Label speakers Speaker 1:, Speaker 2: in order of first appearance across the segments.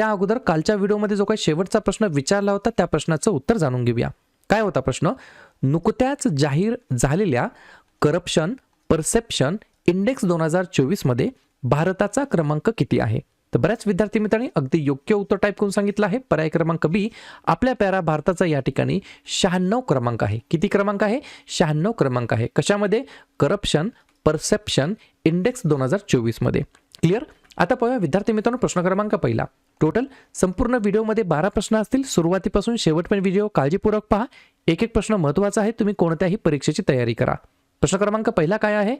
Speaker 1: त्या अगोदर कालच्या व्हिडिओमध्ये जो काही शेवटचा प्रश्न विचारला होता त्या प्रश्नाचं उत्तर जाणून घेऊया. काय होता प्रश्न? नुकत्याच जाहीर झालेल्या करप्शन परसेप्शन इंडेक्स दोन हजार चोवीसमध्ये भारताचा क्रमांक किती आहे? तर बऱ्याच विद्यार्थी मित्रांनी अगदी योग्य उत्तर टाईप करून सांगितलं आहे. पर्याय क्रमांक बी आपल्या प्यारा भारताचा या ठिकाणी शहाण्णव क्रमांक आहे. किती क्रमांक आहे? शहाण्णव क्रमांक आहे. कशामध्ये? करप्शन परसेप्शन इंडेक्स दोन हजार चोवीसमध्ये क्लिअर? आता पाहूया विद्यार्थी मित्रांनो प्रश्न क्रमांक पहिला. टोटल संपूर्ण व्हिडिओमध्ये बारा प्रश्न असतील. सुरुवातीपासून शेवटपर्यंत व्हिडिओ काळजीपूर्वक पहा. एक एक प्रश्न महत्त्वाचा आहे. तुम्ही कोणत्याही परीक्षेची तयारी करा. प्रश्न क्रमांक पहिला काय आहे?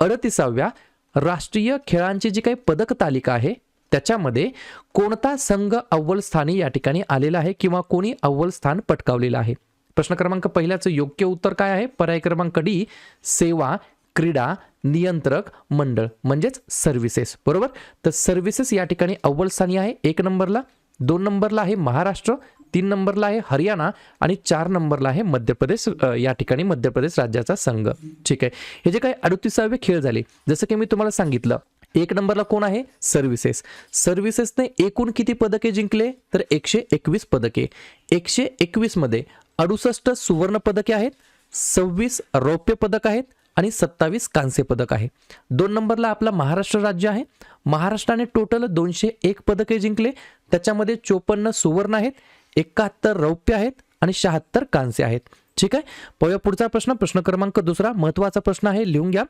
Speaker 1: अडतीसाव्या राष्ट्रीय खेळांची जी काही पदक तालिका आहे त्याच्यामध्ये कोणता संघ अव्वल स्थानी या ठिकाणी आलेला आहे किंवा कोणी अव्वल स्थान पटकावलेलं आहे? प्रश्न क्रमांक पहिल्याचं योग्य उत्तर काय आहे? पर्याय क्रमांक डी सेवा क्रीडा नियंत्रक मंडळ म्हणजेच सर्व्हिसेस बरोबर? तर सर्व्हिसेस या ठिकाणी अव्वल स्थानी आहे. एक नंबरला दोन नंबरला आहे महाराष्ट्र तीन नंबरला आहे हरियाणा आणि चार नंबरला आहे मध्य प्रदेश या ठिकाणी मध्य प्रदेश राज्याचा संघ. ठीक आहे? हे जे काही अडतीसावे खेळ झाले जसं की मी तुम्हाला सांगितलं एक नंबरला कोण आहे? सर्व्हिसेस सर्व्हिसेसने एकूण किती पदके जिंकले? तर एकशे एकवीस पदके. एकशे एकवीसमध्ये अडुसष्ट सुवर्ण पदके आहेत सव्वीस रौप्य पदक आहेत आणि सत्तावीस कांस्य पदक आहे. दोन नंबरला आपला महाराष्ट्र राज्य आहे. महाराष्ट्राने टोटल दोनशे एक पदके जिंकले. त्याच्यामध्ये चोपन्न सुवर्ण आहेत एकाहत्तर रौप्य आहेत आणि शहात्तर कांस्य आहेत. ठीक आहे? पाहूया पुढचा प्रश्न. प्रश्न क्रमांक दुसरा महत्त्वाचा प्रश्न आहे. लिहून घ्या.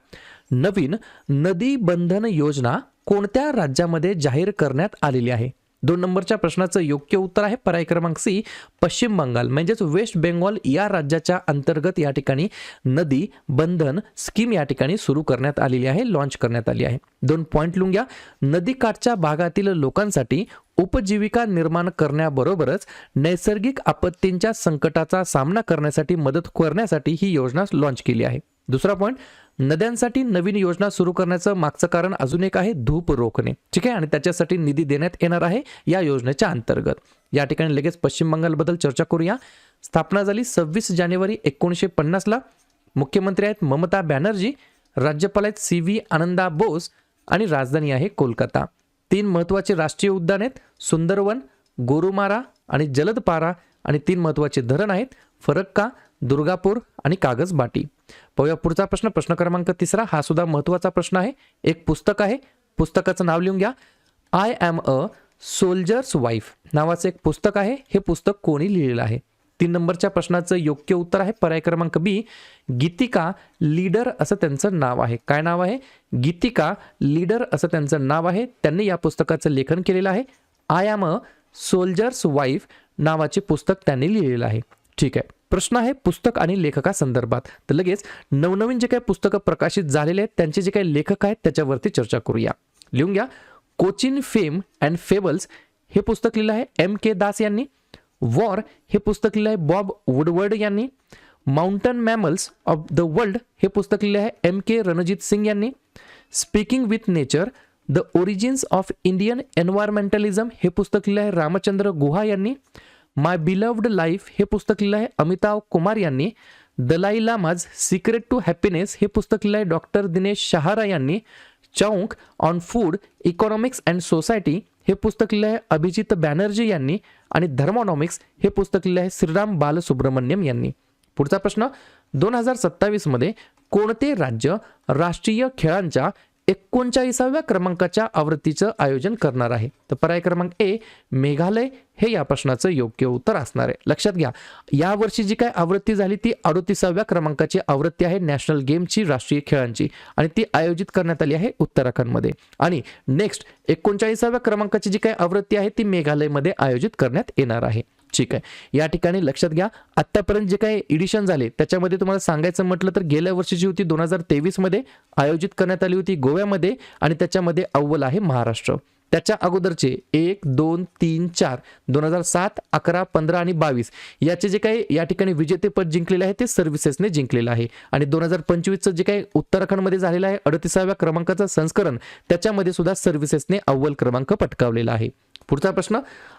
Speaker 1: नवीन नदी बंधन योजना कोणत्या राज्यामध्ये जाहीर करण्यात आलेली आहे? दोन नंबरच्या प्रश्नाचं योग्य उत्तर आहे पर्याय क्रमांक सी पश्चिम बंगाल. म्हणजेच वेस्ट बेंगॉल या राज्याच्या अंतर्गत या ठिकाणी नदी बंधन स्कीम या ठिकाणी सुरू करण्यात आलेली आहे लॉन्च करण्यात आली आहे. दोन पॉईंट लिहून घ्या. नदीकाठच्या भागातील लोकांसाठी उपजीविका निर्माण करण्याबरोबरच नैसर्गिक आपत्तींच्या संकटाचा सामना करण्यासाठी मदत करण्यासाठी ही योजना लॉन्च केली आहे. दुसरा पॉईंट नद्यांसाठी नवीन योजना सुरू करण्याचं मागचं कारण अजून एक आहे धूप रोखणे. ठीक आहे? आणि त्याच्यासाठी निधी देण्यात येणार आहे या योजनेच्या अंतर्गत. या ठिकाणी लगेच पश्चिम बंगालबद्दल चर्चा करूया. स्थापना झाली सव्वीस जानेवारी एकोणीसशे पन्नासला मुख्यमंत्री आहेत ममता बॅनर्जी राज्यपाल आहेत सी व्ही आनंदा बोस आणि राजधानी आहे कोलकाता. तीन महत्त्वाचे राष्ट्रीय उद्यान आहेत सुंदरवन गोरुमारा आणि जलदपारा. आणि तीन महत्त्वाचे धरण आहेत फरक्का दुर्गापूर आणि कागज बाटी. पाहूया पुढचा प्रश्न. प्रश्न क्रमांक तिसरा. हा सुद्धा महत्त्वाचा प्रश्न आहे. एक पुस्तक आहे. पुस्तकाचं नाव लिहून घ्या. I am a soldier's wife नावाचं एक पुस्तक आहे. हे पुस्तक कोणी लिहिलेलं आहे? तीन नंबरच्या प्रश्नाचं योग्य उत्तर आहे. पर्याय क्रमांक बी गीतिका लीडर असं त्यांचं नाव आहे. काय नाव आहे? गीतिका लीडर असं त्यांचं नाव आहे. त्यांनी या पुस्तकाचं लेखन केलेलं आहे. I am a soldier's wife नावाचे पुस्तक त्यांनी लिहिलेलं आहे. ठीक आहे. प्रश्न आहे पुस्तक आणि लेखका संदर्भात तर लगेच नवनवीन जे काही पुस्तकं प्रकाशित झालेले आहेत त्यांचे जे काही लेखक आहेत त्याच्यावरती चर्चा करूया. लिहून घ्या. कोचिन फेम अँड फेबल्स हे पुस्तक लिहिलं आहे एम के दास यांनी. वॉर हे पुस्तक लिहिलं आहे बॉब वुडवर्ड यांनी. Mountain mammals of the world हे पुस्तक लिहिलं आहे एम के रणजित सिंग यांनी. Speaking with nature the origins of Indian environmentalism हे पुस्तक लिहिलं आहे रामचंद्र गुहा यांनी. माय बिलव्ड लाईफ हे पुस्तक लिहिलं आहे अमिताभ कुमार यांनी. Dalai Lama's secret to happiness हे पुस्तक लिहिलं आहे डॉक्टर दिनेश शहारा यांनी. Chowk on food economics and society हे पुस्तक लिहिलं आहे अभिजित बॅनर्जी यांनी. आणि धर्मॉनॉमिक्स हे पुस्तक लिहिलं आहे श्रीराम बालसुब्रमण्यम यांनी. पुढचा प्रश्न दोन हजार सत्तावीसमध्ये कोणते राज्य राष्ट्रीय खेळांच्या एकोणचाळीसाव्या क्रमांकाच्या आवृत्तीचं आयोजन करणार आहे. तर पर्याय क्रमांक ए मेघालय. हे या प्रश्नाचं योग्य उत्तर असणार आहे. लक्षात घ्या या वर्षी जी काय आवृत्ती झाली ती अडोतीसाव्या क्रमांकाची आवृत्ती आहे नॅशनल गेमची राष्ट्रीय खेळांची. आणि ती आयोजित करण्यात आली आहे उत्तराखंडमध्ये. आणि नेक्स्ट एकोणचाळीसाव्या क्रमांकाची जी काय आवृत्ती आहे ती मेघालयमध्ये आयोजित करण्यात येणार आहे. ठीक आहे. या ठिकाणी लक्षात घ्या आत्तापर्यंत जे काही एडिशन झाले त्याच्यामध्ये तुम्हाला सांगायचं म्हटलं तर गेल्या वर्षीची होती दोन हजार तेवीसमध्ये आयोजित करण्यात आली होती गोव्यामध्ये आणि त्याच्यामध्ये अव्वल आहे महाराष्ट्र. त्याच्या अगोदरचे एक दोन तीन चार दोन हजार सात अकरा पंधरा आणि बावीस याचे जे काही या ठिकाणी विजेतेपद जिंकलेले आहे ते सर्व्हिसेसने जिंकलेलं आहे. आणि दोन हजार पंचवीसचं जे काही उत्तराखंडमध्ये झालेलं आहे अडतीसाव्या क्रमांकाचं संस्करण त्याच्यामध्ये सुद्धा सर्व्हिसेसने अव्वल क्रमांक पटकावलेला आहे. पुढचा प्रश्न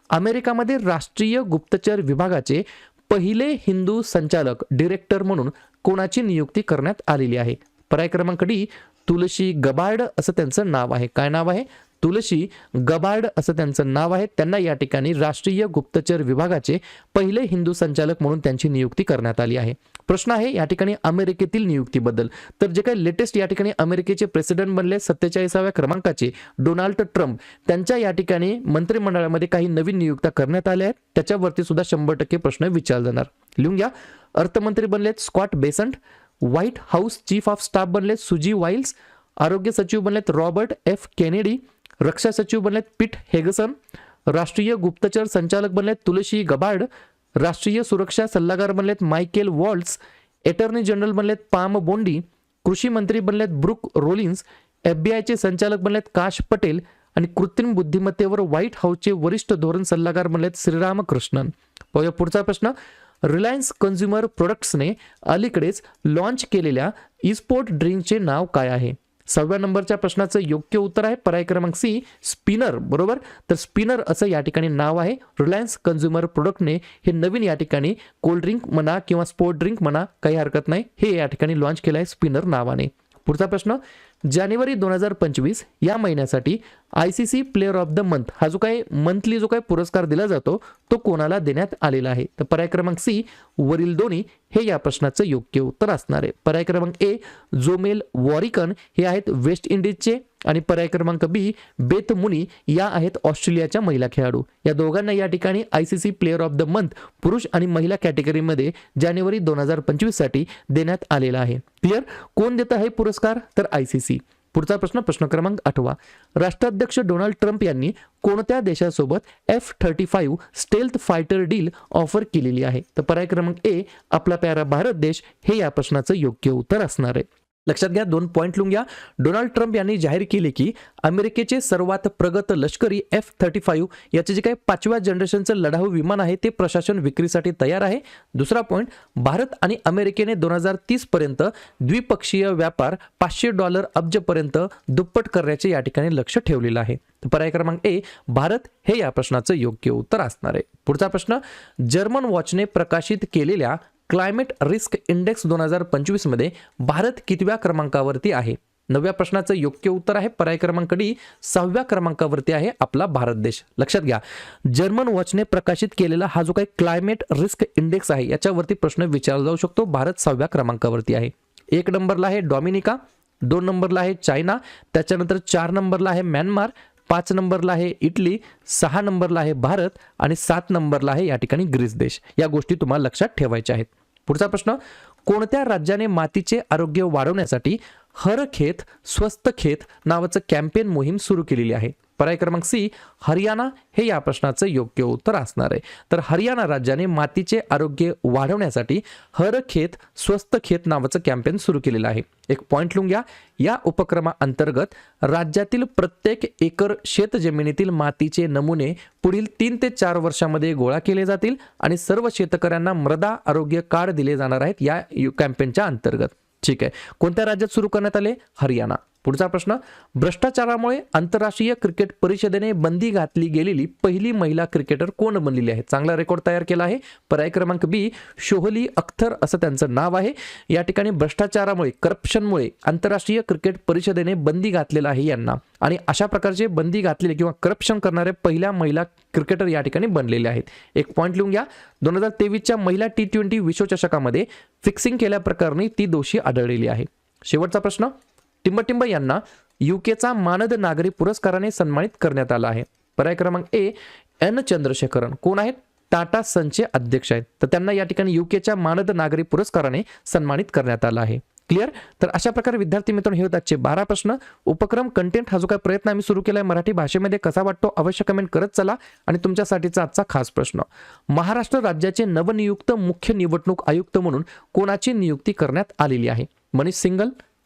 Speaker 1: अमेरिकामध्ये राष्ट्रीय गुप्तचर विभागाचे पहिले हिंदू संचालक डिरेक्टर म्हणून कोणाची नियुक्ती करण्यात आलेली आहे? पर्याय क्रमांक डी तुलसी गबार्ड असं त्यांचं नाव आहे. काय नाव आहे? तुलसी गबार्ड असं त्यांचं नाव आहे. त्यांना या ठिकाणी राष्ट्रीय गुप्तचर विभागाचे पहिले हिंदू संचालक म्हणून त्यांची नियुक्ती करण्यात आली आहे. प्रश्न आहे या ठिकाणी अमेरिकेतील नियुक्तीबद्दल. तर जे काही लेटेस्ट या ठिकाणी अमेरिकेचे प्रेसिडेंट बनले सत्तेचाळीसाव्या क्रमांकाचे डोनाल्ड ट्रम्प त्यांच्या या ठिकाणी मंत्रिमंडळामध्ये काही नवीन नियुक्त्या करण्यात आल्या आहेत. त्याच्यावरती सुद्धा शंभर टक्के प्रश्न विचारला जाणार लिहून घ्या. अर्थमंत्री बनलेत Scott Bessent White House chief of staff बनलेत सुजी वाईल्स आरोग्य सचिव बनलेत रॉबर्ट एफ केनेडी रक्षा सचिव बनलेत पीट हेगसन राष्ट्रीय गुप्तचर संचालक बनलेत तुलसी गबार्ड राष्ट्रीय सुरक्षा सल्लागार बनलेत मायकेल वॉल्ट्स एटर्नी जनरल बनलेत पाम बोंडी कृषी मंत्री बनलेत ब्रुक रोलिन्स एफबीआयचे संचालक बनलेत काश पटेल आणि कृत्रिम बुद्धिमत्तेवर व्हाईट हाऊसचे वरिष्ठ धोरण सल्लागार बनलेत श्रीराम कृष्णन पाहूया पुढचा प्रश्न. रिलायन्स कन्झ्युमर प्रोडक्ट्सने अलीकडेच लॉन्च केलेल्या इस्पोर्ट ड्रिंकचे नाव काय आहे? सहाव्या नंबरच्या प्रश्नाचं योग्य उत्तर आहे. पर्याय क्रमांक सी स्पिनर. बरोबर? तर स्पिनर असं या ठिकाणी नाव आहे. रिलायन्स कन्झ्युमर प्रोडक्टने हे नवीन या ठिकाणी कोल्ड ड्रिंक म्हणा किंवा स्पोर्ट ड्रिंक म्हणा काही हरकत नाही. हे या ठिकाणी लॉन्च केलं आहे स्पिनर नावाने. पुढचा प्रश्न जानेवारी दोन हजार पंचवीस या महिन्यासाठी I C C player of the month हा जो काही मंथली जो काही पुरस्कार दिला जातो तो कोणाला देण्यात आलेला आहे? तर पर्याय क्रमांक सी वरील दोन्ही हे या प्रश्नाचं योग्य उत्तर असणार आहे. पर्याय क्रमांक ए जोमेल वॉरिकन हे आहेत वेस्ट इंडिजचे आणि पर्याय क्रमांक बी बेथ मुनी या आहेत ऑस्ट्रेलियाच्या महिला खेळाडू. या दोघांना या ठिकाणी I C C player of the month पुरुष आणि महिला कॅटेगरीमध्ये जानेवारी दोन हजार पंचवीससाठी देण्यात आलेला आहे. क्लिअर कोण देतं आहे पुरस्कार? तर आय सी सी. पुढचा प्रश्न प्रश्न क्रमांक आठवा. राष्ट्राध्यक्ष डोनाल्ड ट्रम्प यांनी कोणत्या देशासोबत F thirty five stealth fighter deal offer केलेली आहे? तर पर्याय क्रमांक ए आपला प्यारा भारत देश हे या प्रश्नाचं योग्य उत्तर असणार आहे. लक्षात घ्या दोन पॉईंट लिहून घ्या डोनाल्ड ट्रम्प यांनी जाहीर केले की अमेरिकेचे सर्वात प्रगत लष्करी एफ थर्टी फाईव्ह याचे जे काही पाचव्या जनरेशनचं लढाऊ विमान आहे ते प्रशासन विक्रीसाठी तयार आहे. दुसरा पॉईंट भारत आणि अमेरिकेने दोन हजार तीस पर्यंत द्विपक्षीय व्यापार पाचशे डॉलर अब्जपर्यंत दुप्पट करण्याचे या ठिकाणी लक्ष ठेवलेलं आहे. पर्याय क्रमांक ए भारत हे या प्रश्नाचं योग्य उत्तर असणार आहे. पुढचा प्रश्न जर्मन वॉचने प्रकाशित केलेल्या क्लायमेट रिस्क इंडेक्स दोन हजार पंचवीसमध्ये भारत कितव्या क्रमांकावरती आहे? नवव्या प्रश्नाचं योग्य उत्तर आहे पर्याय क्रमांक डी सहाव्या क्रमांकावरती आहे आपला भारत देश. लक्षात घ्या जर्मन वॉचने प्रकाशित केलेला हा जो काही क्लायमेट रिस्क इंडेक्स आहे याच्यावरती प्रश्न विचारला जाऊ शकतो. भारत सहाव्या क्रमांकावरती आहे. एक नंबरला आहे डॉमिनिका दोन नंबरला आहे चायना त्याच्यानंतर चार नंबरला आहे म्यानमार पाच नंबरला आहे इटली सहा नंबरला आहे भारत आणि सात नंबरला आहे या ठिकाणी ग्रीस देश. या गोष्टी तुम्हाला लक्षात ठेवायच्या आहेत. पुढचा प्रश्न कोणत्या राज्याने मातीचे आरोग्य वाढवण्यासाठी हर खेत स्वस्त खेत नावाचं कॅम्पेन मोहीम सुरू केलेली आहे? पर्याय क्रमांक सी हरियाणा हे या प्रश्नाचं योग्य उत्तर असणार आहे. तर हरियाणा राज्याने मातीचे आरोग्य वाढवण्यासाठी हर खेत स्वस्त खेत नावाचं कॅम्पेन सुरू केलेलं आहे. एक पॉईंट लिहून घ्या. या उपक्रमाअंतर्गत राज्यातील प्रत्येक एकर शेतजमिनीतील मातीचे नमुने पुढील तीन ते चार वर्षामध्ये गोळा केले जातील आणि सर्व शेतकऱ्यांना मृदा आरोग्य कार्ड दिले जाणार आहेत या कॅम्पेनच्या अंतर्गत. ठीक आहे. कोणत्या राज्यात सुरू करण्यात आले? हरियाणा. पुढचा प्रश्न भ्रष्टाचारामुळे आंतरराष्ट्रीय क्रिकेट परिषदेने बंदी घातली गेलेली पहिली महिला क्रिकेटर कोण बनलेली आहे? चांगला रेकॉर्ड तयार केला आहे. पर्याय क्रमांक बी शोहली अख्तर असं त्यांचं नाव आहे. या ठिकाणी भ्रष्टाचारामुळे करप्शनमुळे आंतरराष्ट्रीय क्रिकेट परिषदेने बंदी घातलेला आहे यांना. आणि अशा प्रकारचे बंदी घातलेले किंवा करप्शन करणारे पहिल्या महिला क्रिकेटर या ठिकाणी बनलेले आहेत. एक पॉईंट लिहून घ्या. दोन हजार तेवीसच्या महिला टी ट्वेंटी विश्वचषकामध्ये फिक्सिंग केल्याप्रकरणी ती दोषी आढळलेली आहे. शेवटचा प्रश्न टिंबटिंब यांना युकेचा मानद नागरी पुरस्काराने सन्मानित करण्यात आला आहे. पर्याय क्रमांक ए एन चंद्रशेखरन. कोण आहेत? टाटा सनचे अध्यक्ष आहेत. तर त्यांना या ठिकाणी युकेच्या मानद नागरी पुरस्काराने सन्मानित करण्यात आला आहे. क्लिअर? तर अशा प्रकारे विद्यार्थी मित्रांनो हे होताचे बारा प्रश्न. उपक्रम कंटेंट हा जो काही प्रयत्न आम्ही सुरू केला आहे मराठी भाषेमध्ये कसा वाटतो अवश्य कमेंट करत चला. आणि तुमच्यासाठीचा आजचा खास प्रश्न. महाराष्ट्र राज्याचे नवनियुक्त मुख्य निवडणूक आयुक्त म्हणून कोणाची नियुक्ती करण्यात आलेली आहे? मनीष सिंगल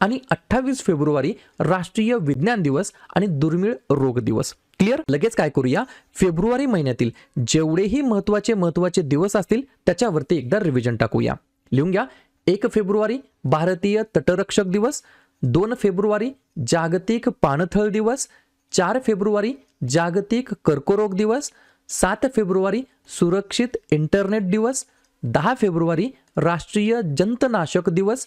Speaker 1: आणि अठ्ठावीस फेब्रुवारी राष्ट्रीय विज्ञान दिवस आणि दुर्मिळ रोग दिवस. क्लिअर लगेच काय करूया? फेब्रुवारी महिन्यातील जेवढेही महत्त्वाचे महत्त्वाचे दिवस असतील त्याच्यावरती एकदा रिव्हिजन टाकूया. लिहून घ्या. एक फेब्रुवारी भारतीय तटरक्षक दिवस दोन फेब्रुवारी जागतिक पाणथळ दिवस चार फेब्रुवारी जागतिक कर्करोग दिवस सात फेब्रुवारी सुरक्षित इंटरनेट दिवस दहा फेब्रुवारी राष्ट्रीय जंतनाशक दिवस